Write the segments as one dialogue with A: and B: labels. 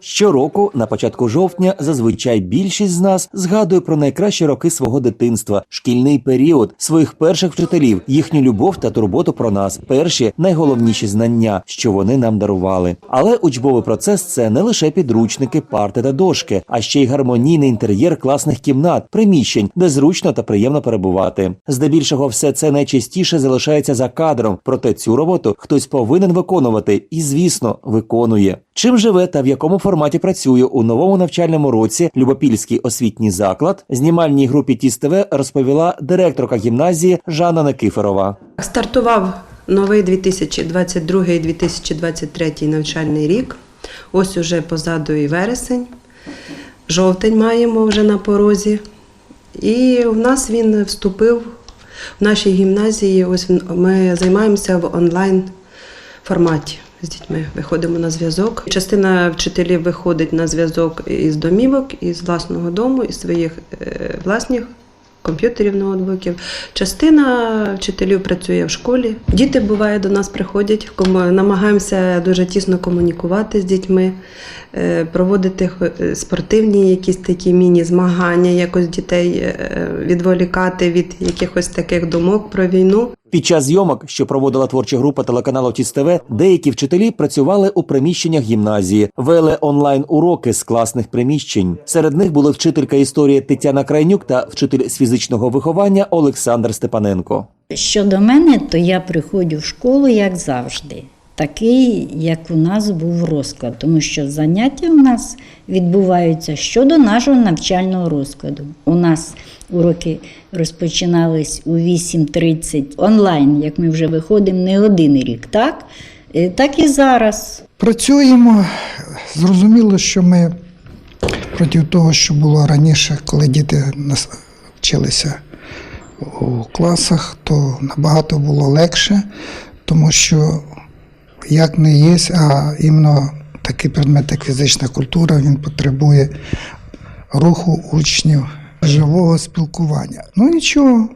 A: Щороку, на початку жовтня, зазвичай більшість з нас згадує про найкращі роки свого дитинства, шкільний період, своїх перших вчителів, їхню любов та турботу про нас, перші найголовніші знання, що вони нам дарували. Але учбовий процес це не лише підручники, парти та дошки, а ще й гармонійний інтер'єр класних кімнат, приміщень, де зручно та приємно перебувати. Здебільшого, все це найчастіше залишається за кадром, проте цю роботу хтось повинен виконувати і, звісно, виконує. Чим живе та в якому форматі працює у новому навчальному році Любопільський освітній заклад, знімальній групі ТІС ТВ розповіла директорка гімназії Жанна Никифорова.
B: Стартував новий 2022-2023 навчальний рік. Ось уже позаду і вересень. Жовтень маємо вже на порозі. І в нас він вступив в нашій гімназії. Ось ми займаємося в онлайн форматі. З дітьми виходимо на зв'язок. Частина вчителів виходить на зв'язок із домівок, із власного дому, із своїх е, власних комп'ютерів, ноутбуків. Частина вчителів працює в школі. Діти буває до нас приходять, намагаємося дуже тісно комунікувати з дітьми, е, проводити е, спортивні якісь такі міні-змагання, якось дітей відволікати від якихось таких думок про війну.
A: Під час зйомок, що проводила творча група телеканалу ТІС деякі вчителі працювали у приміщеннях гімназії, вели онлайн уроки з класних приміщень. Серед них були вчителька історії Тетяна Крайнюк та вчитель з фізичного виховання Олександр Степаненко.
C: Щодо мене, то я приходжу в школу, як завжди. Такий, як у нас був розклад, тому що заняття у нас відбуваються щодо нашого навчального розкладу. У нас уроки розпочинались у 8.30 онлайн, як ми вже виходимо не один рік, так? Е, Так і зараз.
D: Працюємо. Зрозуміло, що ми проти того, що було раніше, коли діти вчилися у класах, то набагато було легше, тому що як не є, а іменно такий предмет, як фізична культура, він потребує руху учнів, живого спілкування. Ну нічого,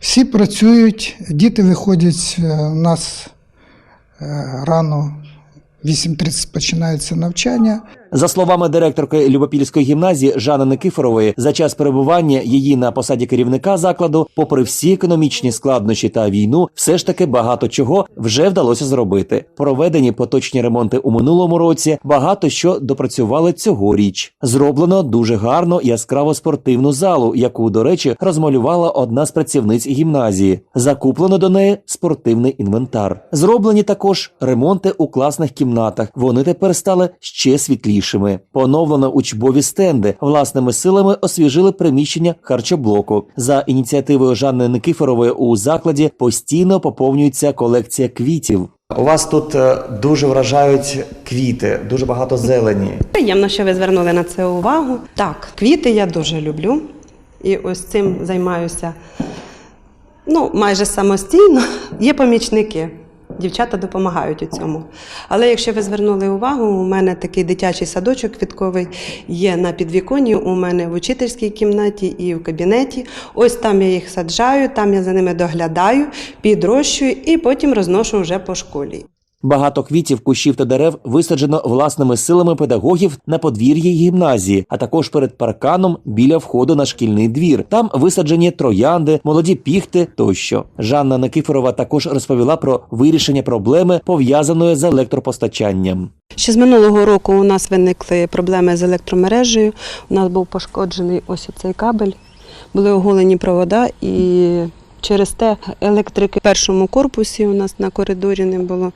D: всі працюють, діти виходять е, у нас е, рано, 8.30 починається навчання.
A: За словами директорки Любопільської гімназії Жани Никифорової, за час перебування її на посаді керівника закладу, попри всі економічні складнощі та війну, все ж таки багато чого вже вдалося зробити. Проведені поточні ремонти у минулому році, багато що допрацювали цьогоріч. Зроблено дуже гарно яскраво спортивну залу, яку, до речі, розмалювала одна з працівниць гімназії. Закуплено до неї спортивний інвентар. Зроблені також ремонти у класних кімнатах. Вони тепер стали ще світлішими. Поновлено учбові стенди. Власними силами освіжили приміщення харчоблоку. За ініціативою Жанни Никифорової у закладі постійно поповнюється колекція квітів. У вас тут е, дуже вражають квіти, дуже багато зелені.
B: Приємно, що ви звернули на це увагу. Так, квіти я дуже люблю. І ось цим займаюся ну, майже самостійно. Є помічники. Дівчата допомагають у цьому. Але якщо ви звернули увагу, у мене такий дитячий садочок квітковий є на підвіконні, у мене в учительській кімнаті і в кабінеті. Ось там я їх саджаю, там я за ними доглядаю, підрощую і потім розношу вже по школі.
A: Багато квітів, кущів та дерев висаджено власними силами педагогів на подвір'ї гімназії, а також перед парканом біля входу на шкільний двір. Там висаджені троянди, молоді піхти тощо. Жанна Никифорова також розповіла про вирішення проблеми пов'язаної з електропостачанням.
B: Ще з минулого року у нас виникли проблеми з електромережею. У нас був пошкоджений ось цей кабель, були оголені провода і. Через те електрики в першому корпусі у нас на коридорі не було.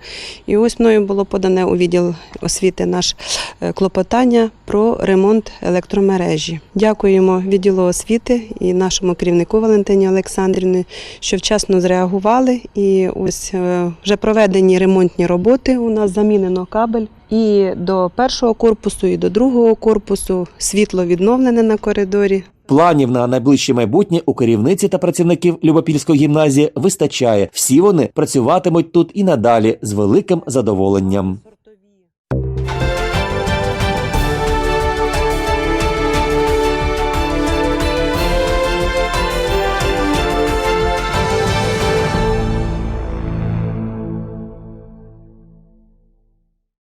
B: І ось мною було подане у відділ освіти наш е, клопотання про ремонт електромережі. Дякуємо відділу освіти і нашому керівнику Валентині Олександрівні, що вчасно зреагували. І ось е, вже проведені ремонтні роботи. У нас замінено кабель. І до першого корпусу, і до другого корпусу світло відновлене на коридорі.
A: Планів на найближче майбутнє у керівниці та працівників Любопільської гімназії вистачає. Всі вони працюватимуть тут і надалі з великим задоволенням.